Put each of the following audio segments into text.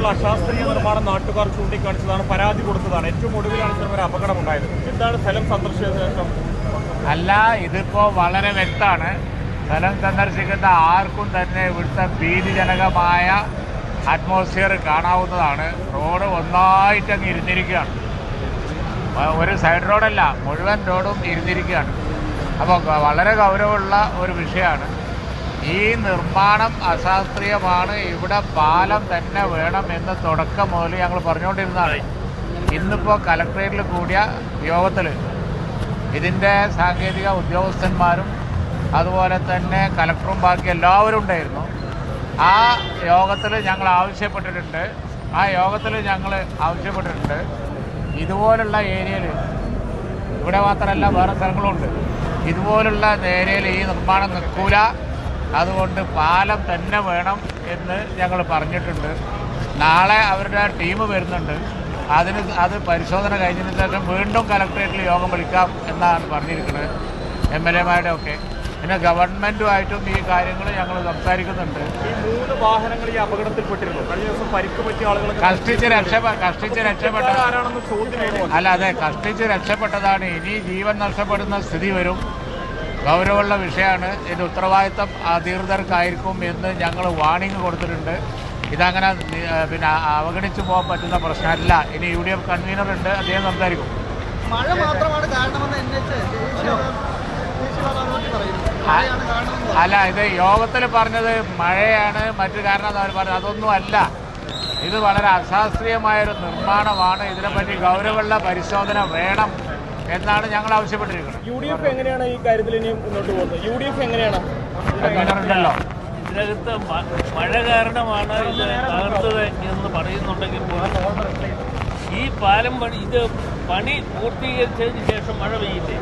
ഇത്തരത്തിലുള്ള അശാസ്ത്രീയ നിർമ്മാണം നാട്ടുകാർ ചൂണ്ടിക്കാണിച്ചതാണ് പരാതി കൊടുത്തതാണ്. ഏറ്റവും ഒടുവിലാണ് ഇത്തരം ഒരു അപകടം ഉണ്ടായത് എന്താണ് സ്ഥലം സന്ദർശിച്ച ശേഷം അല്ല ഇതിപ്പോൾ വളരെ വ്യക്തമാണ്. സ്ഥലം സന്ദർശിക്കുന്ന ആർക്കും തന്നെ ഇവിടുത്തെ ഭീതിജനകമായ അറ്റ്മോസ്ഫിയർ കാണാവുന്നതാണ്. റോഡ് ഒന്നായിട്ട് അങ്ങ് ഇരുന്നിരിക്കുകയാണ് ഒരു സൈഡ് റോഡല്ല മുഴുവൻ റോഡും ഇരുന്നിരിക്കുകയാണ്. അപ്പോൾ വളരെ ഗൗരവമുള്ള ഒരു വിഷയമാണ്. ഈ നിർമ്മാണം അശാസ്ത്രീയമാണ്. ഇവിടെ പാലം തന്നെ വേണം എന്ന് തുടക്കം മുതൽ ഞങ്ങൾ പറഞ്ഞുകൊണ്ടിരുന്നതാണ്. ഇന്നിപ്പോൾ കലക്ട്രേറ്റിൽ കൂടിയ യോഗത്തിൽ ഇതിന്റെ സാങ്കേതിക ഉദ്യോഗസ്ഥന്മാരും അതുപോലെ തന്നെ കലക്ടറും ബാക്കി എല്ലാവരും ഉണ്ടായിരുന്നു. ആ യോഗത്തിൽ ഞങ്ങൾ ആവശ്യപ്പെട്ടിട്ടുണ്ട്. ആ യോഗത്തിൽ ഞങ്ങൾ ആവശ്യപ്പെട്ടിട്ടുണ്ട്. ഇതുപോലുള്ള ഏരിയയിൽ ഇവിടെ മാത്രമല്ല വേറെ സ്ഥലങ്ങളുണ്ട് ഇതുപോലുള്ള ഏരിയയിൽ ഈ നിർമ്മാണം നിൽക്കൂല. അതുകൊണ്ട് പാലം തന്നെ വേണം എന്ന് ഞങ്ങൾ പറഞ്ഞിട്ടുണ്ട്. നാളെ അവരുടെ ടീം വരുന്നുണ്ട്. അതിന് അത് പരിശോധന കഴിഞ്ഞതിന് ശേഷം വീണ്ടും കലക്ട്രേറ്റിൽ യോഗം വിളിക്കാം എന്നാണ് പറഞ്ഞിരിക്കുന്നത്. എം എൽ എമാരുടെ ഒക്കെ. പിന്നെ ഗവൺമെന്റുമായിട്ടും ഈ കാര്യങ്ങൾ ഞങ്ങൾ സംസാരിക്കുന്നുണ്ട്. ഈ മൂന്ന് വാഹനങ്ങൾ ഈ അപകടത്തിൽപ്പെട്ടിരുന്നു കഴിഞ്ഞ ദിവസം പരിക്ക് പറ്റിയ ആളുകൾ കഷ്ടിച്ച് രക്ഷപ്പെട്ട കഷ്ടിച്ച് രക്ഷപ്പെട്ട അല്ല അതെ കഷ്ടിച്ച് രക്ഷപ്പെട്ടതാണ്. ഇനി ജീവൻ നഷ്ടപ്പെടുന്ന സ്ഥിതി വരും. ഗൗരവമുള്ള വിഷയമാണ്. ഇതിന്റെ ഉത്തരവാദിത്തം അധികൃതർക്കായിരിക്കും എന്ന് ഞങ്ങൾ വാണിംഗ് കൊടുത്തിട്ടുണ്ട്. ഇതങ്ങനെ പിന്നെ അവഗണിച്ചു പോകാൻ പറ്റുന്ന പ്രശ്നമല്ല. ഇനി യു ഡി എഫ് കൺവീനർ ഉണ്ട്. അദ്ദേഹം സംസാരിക്കും. മഴ മാത്രമാണ് കാരണമെന്ന് അല്ല ഇത് യോഗത്തിൽ പറഞ്ഞത് മഴയാണ്. മറ്റു കാരണം അവർ പറഞ്ഞത്? അതൊന്നും അല്ല. ഇത് വളരെ അശാസ്ത്രീയമായൊരു നിർമ്മാണമാണ്. ഇതിനെപ്പറ്റി ഗൗരവമുള്ള പരിശോധന വേണം. എന്നാണ് ഞങ്ങൾ ആവശ്യപ്പെട്ടിരിക്കുന്നത്. യു ഡി എഫ് എങ്ങനെയാണ് ഈ കാര്യത്തിൽ ഇനി മുന്നോട്ട് പോകുന്നത്? യു ഡി എഫ് എങ്ങനെയാണ്? കിണറുണ്ടല്ലോ ഇതിനകത്ത് മഴ കാരണമാണ് ഇത് തകർത്തത് എന്ന് പറയുന്നുണ്ടെങ്കിൽ ഈ പാലം പണി ഇത് പണി പൂർത്തീകരിച്ചതിന് ശേഷം മഴ പെയ്യില്ലേ?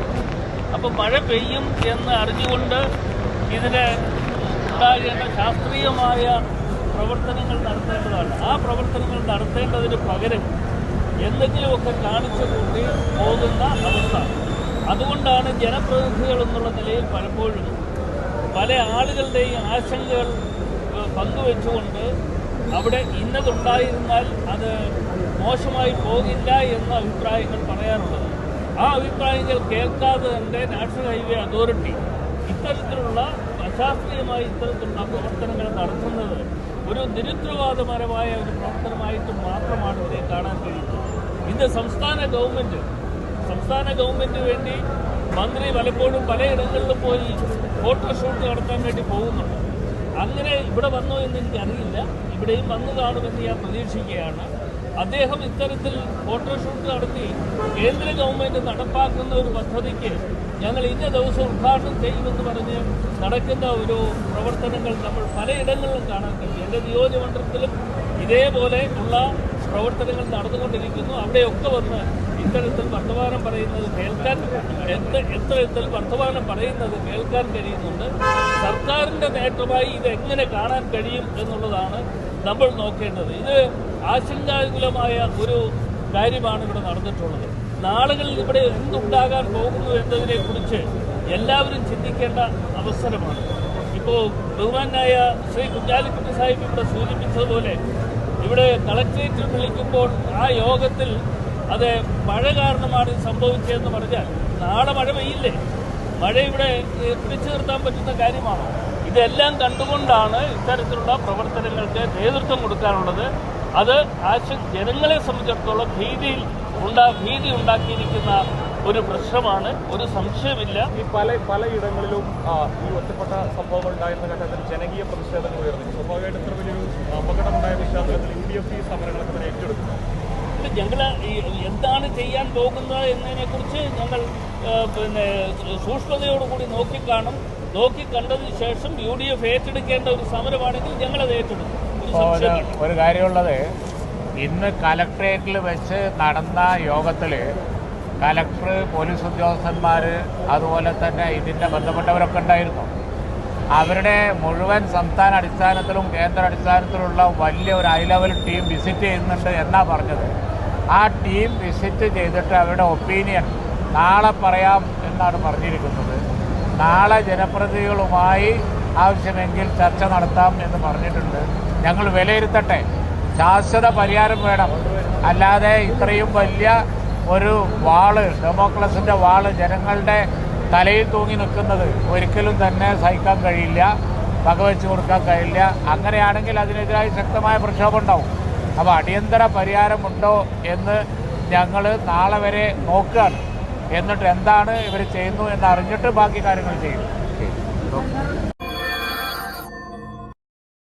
അപ്പം മഴ പെയ്യും എന്ന് അറിഞ്ഞുകൊണ്ട് ഇതിന് ഉണ്ടാകേണ്ട ശാസ്ത്രീയമായ പ്രവർത്തനങ്ങൾ നടത്തേണ്ടതാണ്. ആ പ്രവർത്തനങ്ങൾ നടത്തേണ്ടതിന് പകരം എന്തെങ്കിലുമൊക്കെ കാണിച്ചു കൂട്ടി പോകുന്ന അവസ്ഥ. അതുകൊണ്ടാണ് ജനപ്രതിനിധികൾ എന്നുള്ള നിലയിൽ പലപ്പോഴും പല ആളുകളുടെയും ആശങ്കകൾ പങ്കുവെച്ചുകൊണ്ട് അവിടെ ഇന്നതുണ്ടായിരുന്നാൽ അത് മോശമായി പോകില്ല എന്ന അഭിപ്രായങ്ങൾ പറയാറുള്ളത്. ആ അഭിപ്രായങ്ങൾ കേൾക്കാതെ തന്നെ നാഷണൽ ഹൈവേ അതോറിറ്റി ഇത്തരത്തിലുള്ള അശാസ്ത്രീയമായി ഇത്തരത്തിലുള്ള പ്രവർത്തനങ്ങൾ നടത്തുന്നത് ഒരു നിരുത്തരവാദപരമായ ഒരു പ്രവർത്തനമായിട്ട് മാത്രമാണ് ഇതിനെ കാണാൻ കഴിയുന്നത്. ഇത് സംസ്ഥാന ഗവൺമെന്റ് സംസ്ഥാന ഗവൺമെന്റ് വേണ്ടി മന്ത്രി പലപ്പോഴും പലയിടങ്ങളിലും പോയി ഫോട്ടോഷൂട്ട് നടത്താൻ വേണ്ടി പോകുന്നുണ്ട്. അങ്ങനെ ഇവിടെ വന്നോ എന്ന് എനിക്കറിയില്ല. ഇവിടെയും വന്നു കാണുമെന്ന് ഞാൻ പ്രതീക്ഷിക്കുകയാണ്. അദ്ദേഹം ഇത്തരത്തിൽ ഫോട്ടോഷൂട്ട് നടത്തി കേന്ദ്ര ഗവൺമെന്റ് നടപ്പാക്കുന്ന ഒരു പദ്ധതിക്ക് ഞങ്ങൾ ഇന്ന ദിവസം ഉദ്ഘാടനം ചെയ്യുമെന്ന് പറഞ്ഞ് നടക്കുന്ന ഒരു പ്രവർത്തനങ്ങൾ നമ്മൾ പലയിടങ്ങളിലും കാണാൻ കഴിയും. എന്റെ നിയോജകമണ്ഡലത്തിലും ഇതേപോലെ ഉള്ള പ്രവർത്തനങ്ങൾ നടന്നുകൊണ്ടിരിക്കുന്നു. അവിടെയൊക്കെ വന്ന് ഇത്തരത്തിൽ വർത്തമാനം പറയുന്നത് കേൾക്കാൻ എന്ത് എത്തരത്തിൽ വർത്തമാനം പറയുന്നത് കേൾക്കാൻ കഴിയുന്നുണ്ട്. സർക്കാരിന്റെ നേട്ടമായി ഇത് എങ്ങനെ കാണാൻ കഴിയും എന്നുള്ളതാണ് നമ്മൾ നോക്കേണ്ടത്. ഇത് ആശങ്കാകുലമായ ഒരു കാര്യമാണ് ഇവിടെ നടന്നിട്ടുള്ളത്. നാളുകളിൽ ഇവിടെ എന്തുണ്ടാകാൻ പോകുന്നു എന്നതിനെക്കുറിച്ച് എല്ലാവരും ചിന്തിക്കേണ്ട അവസരമാണ്. ഇപ്പോൾ ബഹുമാനായ ശ്രീ കുഞ്ഞാലിക്കുട്ടി സാഹിബ് ഇവിടെ സൂചിപ്പിച്ചതുപോലെ ഇവിടെ കളക്ട്രേറ്റിൽ വിളിക്കുമ്പോൾ ആ യോഗത്തിൽ അത് മഴ കാരണമാണ് സംഭവിച്ചതെന്ന് പറഞ്ഞാൽ നാളെ മഴ പെയ്യില്ലേ? മഴ ഇവിടെ പിടിച്ചു നിർത്താൻ പറ്റുന്ന കാര്യമാണോ? ഇതെല്ലാം കണ്ടുകൊണ്ടാണ് ഇത്തരത്തിലുള്ള പ്രവർത്തനങ്ങൾക്ക് നേതൃത്വം കൊടുക്കാനുള്ളത്. അത് ആശ ജനങ്ങളെ സംബന്ധിച്ചിടത്തോളം ഭീതിയിൽ ഉണ്ടാ ഭീതി ഉണ്ടാക്കിയിരിക്കുന്ന ഒരു പ്രശ്നമാണ്. ഒരു സംശയമില്ല ഈ പല പലയിടങ്ങളിലും ഈ ഒറ്റപ്പെട്ട സംഭവങ്ങൾ ഉണ്ടായിരുന്ന ഘട്ടത്തിൽ ജനകീയ പ്രതിഷേധങ്ങൾ ഉയർന്നു സ്വാഭാവികമായിട്ടും ഇത്ര വലിയൊരു അപകടമുണ്ടായ പശ്ചാത്തലത്തിൽ എഫ് ഈ സമരങ്ങളൊക്കെ തന്നെ ഏറ്റെടുക്കുന്നത്? ഞങ്ങൾ എന്താണ് ചെയ്യാൻ പോകുന്നത് എന്നതിനെക്കുറിച്ച് ഞങ്ങൾ പിന്നെ സൂക്ഷ്മതയോടുകൂടി നോക്കിക്കാണും നോക്കിക്കണ്ടതിന് ശേഷം യു ഡി എഫ് ഏറ്റെടുക്കേണ്ട ഒരു സമരമാണെങ്കിൽ ഞങ്ങളത് ഏറ്റെടുക്കും. ഒരു കാര്യമുള്ളത് ഇന്ന് കലക്ട്രേറ്റിൽ വെച്ച് നടന്ന യോഗത്തിൽ കലക്ടർ പോലീസ് ഉദ്യോഗസ്ഥന്മാർ അതുപോലെ തന്നെ ഇതിന്റെ ബന്ധപ്പെട്ടവരൊക്കെ ഉണ്ടായിരുന്നു. അവരുടെ മുഴുവൻ സംസ്ഥാന അടിസ്ഥാനത്തിലും കേന്ദ്ര അടിസ്ഥാനത്തിലുള്ള വലിയ ഒരു ഹൈ ലെവൽ ടീം വിസിറ്റ് ചെയ്യുന്നുണ്ട് എന്നാ പറഞ്ഞത്. ആ ടീം വിസിറ്റ് ചെയ്തിട്ട് അവരുടെ ഒപ്പീനിയൻ നാളെ പറയാം എന്നാണ് പറഞ്ഞിരിക്കുന്നത്. നാളെ ജനപ്രതിനിധികളുമായി ആവശ്യമെങ്കിൽ ചർച്ച നടത്താം എന്ന് പറഞ്ഞിട്ടുണ്ട്. ഞങ്ങൾ വിലയിരുത്തട്ടെ. ശാശ്വത പരിഹാരം വേണം. അല്ലാതെ ഇത്രയും വലിയ ഒരു വാൾ ഡെമോക്രസിന്റെ വാൾ ജനങ്ങളുടെ തലയിൽ തൂങ്ങി നിൽക്കുന്നത് ഒരിക്കലും തന്നെ സഹിക്കാൻ കഴിയില്ല വകവെച്ച് കൊടുക്കാൻ കഴിയില്ല. അങ്ങനെയാണെങ്കിൽ അതിനെതിരായി ശക്തമായ പ്രക്ഷോഭം ഉണ്ടാവും. അപ്പോൾ അടിയന്തര പരിഹാരമുണ്ടോ എന്ന് ഞങ്ങൾ നാളെ വരെ നോക്കുകയാണ്. എന്നിട്ട് എന്താണ് ഇവർ ചെയ്യുന്നു എന്ന് അറിഞ്ഞിട്ട് ബാക്കി കാര്യങ്ങൾ ചെയ്യും.